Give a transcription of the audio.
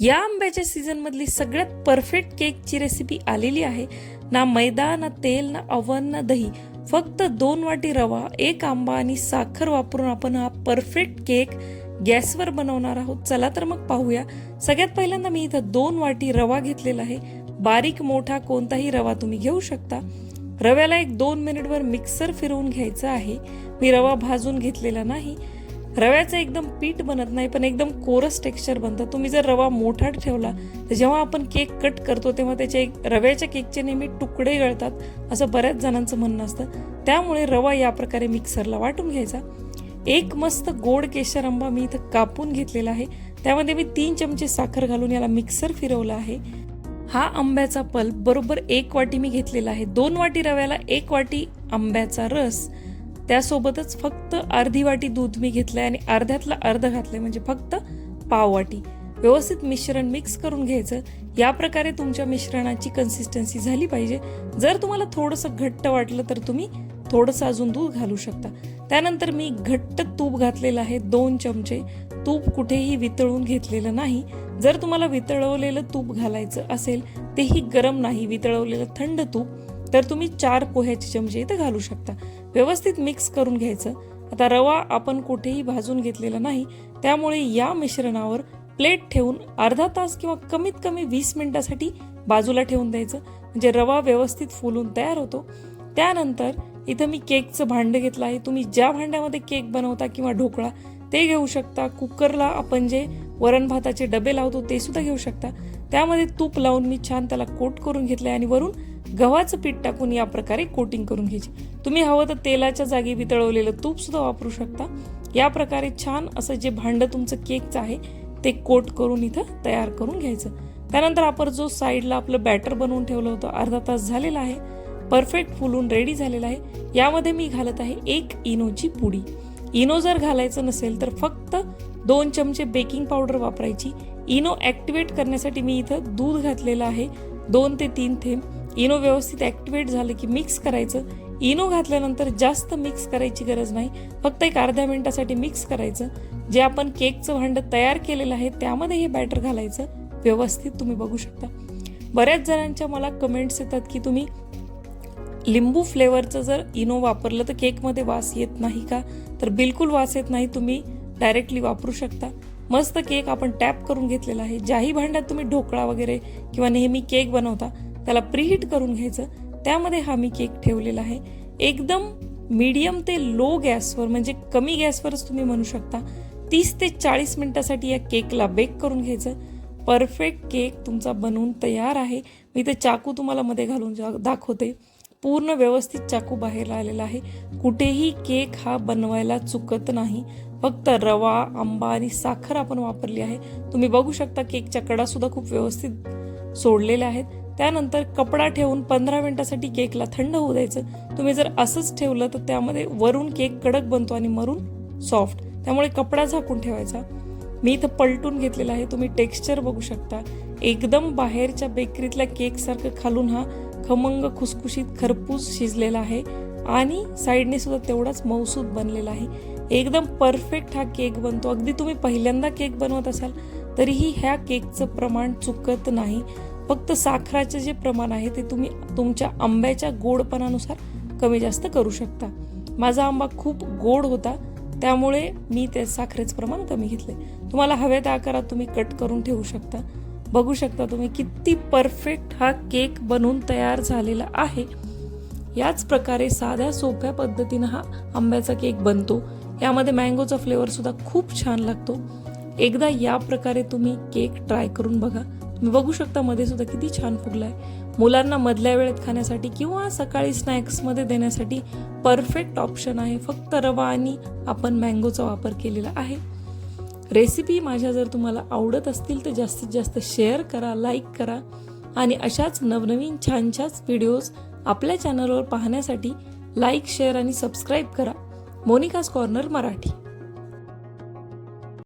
या आंब्याच्या सीझनमधली सगळ्यात परफेक्ट केकची रेसिपी आलेली आहे. ना मैदा ना तेल ना अवन ना दही. फक्त दोन वाटी रवा एक आंबा आणि साखर वापरून आपण हा परफेक्ट केक गॅसवर बनवणार आहोत. चला तर मग पाहूया. सगळ्यात पहिल्यांदा मी इथं दोन वाटी रवा घेतलेला आहे. बारीक मोठा कोणताही रवा तुम्ही घेऊ शकता. रव्याला एक दोन मिनिटवर मिक्सर फिरवून घ्यायचं आहे. मी रवा भाजून घेतलेला नाही. रव्याचं एकदम पीठ बनत नाही पण एकदम कोरस टेक्स्चर बनतं. तुम्ही जर रवा मोठा ठेवला तर जेव्हा आपण केक कट करतो तेव्हा त्याचे एक रव्याच्या केकचे नेहमी तुकडे गळतात असं बऱ्याच जणांचं म्हणणं असतं. त्यामुळे रवा या प्रकारे मिक्सरला वाटून घ्यायचा. एक मस्त गोड केशर आंबा मी इथं कापून घेतलेला आहे. त्यामध्ये मी तीन चमचे साखर घालून याला मिक्सर फिरवला आहे. हा आंब्याचा पल्प बरोबर एक वाटी मी घेतलेला आहे. दोन वाटी रव्याला एक वाटी आंब्याचा रस. त्यासोबतच फक्त अर्धी वाटी दूध मी घेतलं आहे आणि अर्ध्यातला अर्ध घातलंय म्हणजे फक्त पाव वाटी. व्यवस्थित मिश्रण मिक्स करून घ्यायचं. या प्रकारे तुमच्या मिश्रणाची कन्सिस्टन्सी झाली पाहिजे. जर तुम्हाला थोडंसं घट्ट वाटलं तर तुम्ही थोडंसं अजून दूध घालू शकता. त्यानंतर मी घट्ट तूप घातलेलं आहे दोन चमचे. तूप कुठेही वितळून घेतलेलं नाही. जर तुम्हाला वितळवलेलं तूप घालायचं असेल तेही गरम नाही. वितळवलेलं थंड तूप. तर तुम्ही चार पोह्याचे चमचे इथं घालू शकता. व्यवस्थित मिक्स करून घ्यायचं. आता रवा आपण कुठेही भाजून घेतलेला नाही त्यामुळे या मिश्रणावर प्लेट ठेवून अर्धा तास किंवा कमीत कमी वीस मिनिटासाठी बाजूला ठेवून द्यायचं. म्हणजे रवा व्यवस्थित फुलून तयार होतो. त्यानंतर इथं मी केकचं भांडं घेतलं आहे. तुम्ही ज्या भांड्यामध्ये केक बनवता किंवा ढोकळा ते घेऊ शकता. कुकरला आपण जे वरण भाताचे डबे लावतो ते सुद्धा घेऊ शकता. त्यामध्ये तूप लावून मी छान त्याला कोट करून घेतलंय आणि वरून गव्हाचं पीठ टाकून या प्रकारे कोटिंग करून घ्यायची. तुम्ही हवं तर तेलाच्या जागी वितळवलेलं तूप सुद्धा वापरू शकता. या प्रकारे छान असं जे भांडं तुमचं केकचं आहे ते कोट करून इथं तयार करून घ्यायचं. त्यानंतर आपण जो साईडला आपलं बॅटर बनवून ठेवलं होतं अर्धा तास झालेला आहे. परफेक्ट फुलून रेडी झालेला आहे. यामध्ये मी घालत आहे एक इनोची पुडी. इनो जर घालायचं नसेल तर फक्त दोन चमचे बेकिंग पावडर वापरायची. इनो ॲक्टिवेट करण्यासाठी मी इथं दूध घातलेलं आहे. दोन ते तीन थेंब. इनो व्यवस्थित ॲक्टिवेट झालं की मिक्स करायचं. इनो घातल्यानंतर जास्त मिक्स करायची गरज नाही. फक्त एक अर्ध्या मिनिटासाठी मिक्स करायचं. जे आपण केकचं भांडं तयार केलेलं आहे त्यामध्ये हे बॅटर घालायचं. व्यवस्थित तुम्ही बघू शकता. बऱ्याच जणांच्या मला कमेंट्स येतात की तुम्ही लिंबू फ्लेवरचं जर इनो वापरलं तर केकमध्ये वास येत नाही का? तर बिलकुल वास येत नाही तुम्ही डायरेक्टली वापरू शकता. मस्त केक आपण टॅप करून घेतलेला आहे. ज्याही भांड्यात तुम्ही ढोकळा वगैरे किंवा नेहमी केक बनवता त्याला प्रीहीट करून घ्यायचं. त्यामध्ये हा मी केक ठेवलेला आहे. एकदम मीडियम ते लो गॅसवर म्हणजे कमी गॅसवरच तुम्ही म्हणू शकता तीस ते चाळीस मिनटासाठी या केकला बेक करून घ्यायचं. परफेक्ट केक तुमचा बनवून तयार आहे. मी ते चाकू तुम्हाला मध्ये घालून जा- दाखवते. पूर्ण व्यवस्थित चाकू बाहेर आलेला आहे. कुठेही केक हा बनवायला चुकत नाही. फक्त रवा आंबा आणि साखर आपण वापरली आहे. तुम्ही बघू शकता केकच्या कडा सुद्धा खूप व्यवस्थित सोडलेल्या आहेत. त्यानंतर कपडा ठेवून पंधरा मिनटासाठी केकला थंड होऊ द्यायचं. तुम्ही जर असंच ठेवलं तर त्यामध्ये वरून केक कडक बनतो आणि मरून सॉफ्ट त्यामुळे कपडा झाकून ठेवायचा. मी इथं पलटून घेतलेला आहे. तुम्ही टेक्स्चर बघू शकता. एकदम बाहेरच्या बेकरीतल्या केकसारखं खालून हा खमंग खुसखुशीत खरपूस शिजलेला आहे. आणि साईडने सुद्धा तेवढाच मऊसूद बनलेला आहे. एकदम परफेक्ट हा केक बनतो. अगदी तुम्ही पहिल्यांदा केक बनवत असाल तरीही ह्या केकचं प्रमाण चुकत नाही. फक्त साखराचे जे प्रमाण आहे ते तुम्ही तुमच्या आंब्याच्या गोडपणानुसार कमी जास्त करू शकता. माझा आंबा खूप गोड होता त्यामुळे मी ते साखरेचं प्रमाण कमी घेतले तुम्हाला हव्या त्या आकारात तुम्ही कट करून ठेवू शकता. बघू शकता तुम्ही किती परफेक्ट हा केक बनवून तयार झालेला आहे. याच प्रकारे साध्या सोप्या पद्धतीनं हा आंब्याचा केक बनतो. यामध्ये मँगोचा फ्लेवर सुद्धा खूप छान लागतो. एकदा या प्रकारे तुम्ही केक ट्राय करून बघा. तुम्ही बघू शकता मध्ये सुद्धा किती छान फुगलाय. मुलांना मधल्या वेळेत खाण्यासाठी किंवा सकाळी स्नॅक्समध्ये देण्यासाठी परफेक्ट ऑप्शन आहे. फक्त रवा आणि आपण मँगोचा वापर केलेला आहे. रेसिपी माझ्या जर तुम्हाला आवडत असतील तर जास्तीत जास्त शेअर करा लाईक करा आणि अशाच नवनवीन छान छान व्हिडिओज आपल्या चॅनलवर पाहण्यासाठी लाईक शेअर आणि सबस्क्राईब करा. Monika's corner Marathi.